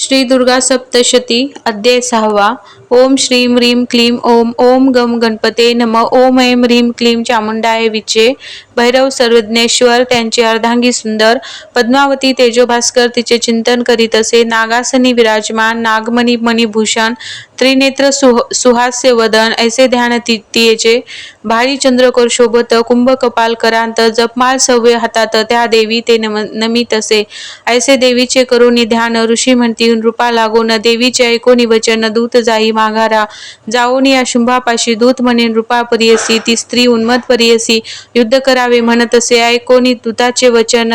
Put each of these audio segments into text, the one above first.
श्री दुर्गा सप्तशती अध्याय सहावा. ओम श्रीम ह्रीम क्लीम ओम ओम गम गणपते नम ओम ऐं ह्रीम क्लीम चामुंडाय विचे. भैरव सर्वज्ञेश्वर त्यांची अर्धांगी सुंदर पद्मावती तेजोभास्कर तिचे चिंतन करीत असे नागासनी विराजमान नागमणी मणिभूषण त्रिनेत्र सुह सुहास्य वदन ऐसे ध्यान तियेचे. भारी चंद्रकोर शोभत कुंभ कपाल करांत जपमाल सव्य हातात त्या देवी ते नम नमित असे ऐसे देवीचे करुणी ध्यान ऋषी म्हणती रूपा लागून देवीचे ऐकोनी वचन दूत जाई माघारा. जाऊनी या शुंभापाशी दूत म्हणेन रूपा परियसी ती स्त्री उन्मत परियसी. युद्ध करावे म्हणत असे ऐकोनी दूताचे वचन.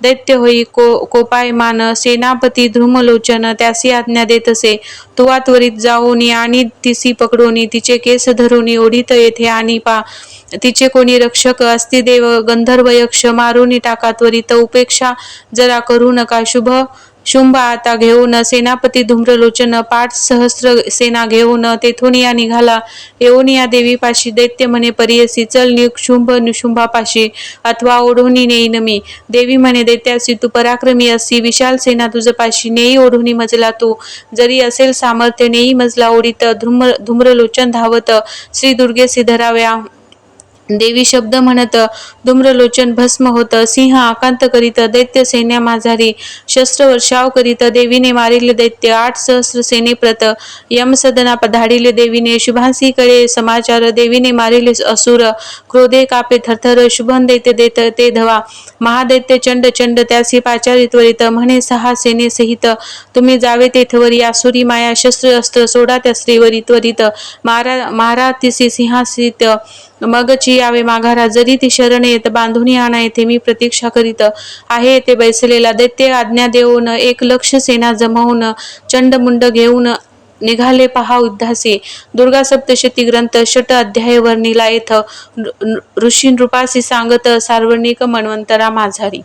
दैत्य होई को कोपायमान सेनापती ध्रुमलोचन त्यासी आज्ञा देत असे. तुवा त्वरित जाऊनी आणि तिसी पकडोनी तिचे केस धरुनी ओढीत येथे आणि पा तिचे कोणी रक्षक अस्तिदेव गंधर्वयक्ष गंधर्व यक्ष मारुनी टाका त्वरित उपेक्षा जरा करू नका शुभ शुंभ आता घेऊन सेनापती धूम्रलोचन पाठ सहस्र सेना घेऊन तेथून या निघाला. येऊन या देवीपाशी दैत्य म्हणे परियसी चल निघ शुंभ निशुंभापाशी अथवा ओढूनी नेईन मी. देवी म्हणे दैत्यासी तू पराक्रमी असी. विशाल सेना तुझपाशी. नेई ओढूनी मजला तू. जरी असेल सामर्थ्य नेई मजला ओढीत. धूम्र धूम्रलोचन धावत. श्री दुर्गेसी धराव्या. देवी शब्द म्हणत धूम्रलोचन भस्म होत सिंह आकांत करीत दैत्य सैन्या माझारी शस्त्र वर्षाव करीत देवीने मारिले दैत्य आठ सहस्र सेनेप्रत यम सदना धाडिले देवीने शुभांसी करे समाचार देवीने मारिले असुर क्रोधे कापे थरथर शुभन दैत्य देत ते धवा महादैत्य चंड चंड त्यासी पाचारी त्वरित म्हणे सहा सेने सहित तुम्ही जावे तेथवर या सुरी माया शस्त्र अस्त्र सोडा त्या स्त्रीवरी त्वरित मारा मारा तिसी सिंहासित मगची यावे माघारा जरी ती शरण येत बांधून आणा येथे मी प्रतीक्षा करीत आहे. येथे बैसलेला दैत्य आज्ञा देऊन एक लक्ष सेना जमवून चंडमुंड घेऊन निघाले पहा उद्धासी. दुर्गा सप्तशती ग्रंथ षट अध्याय वर्णिला येथ ऋषी नृपासी सांगत सार्वनिक मन्वंतरा माझारी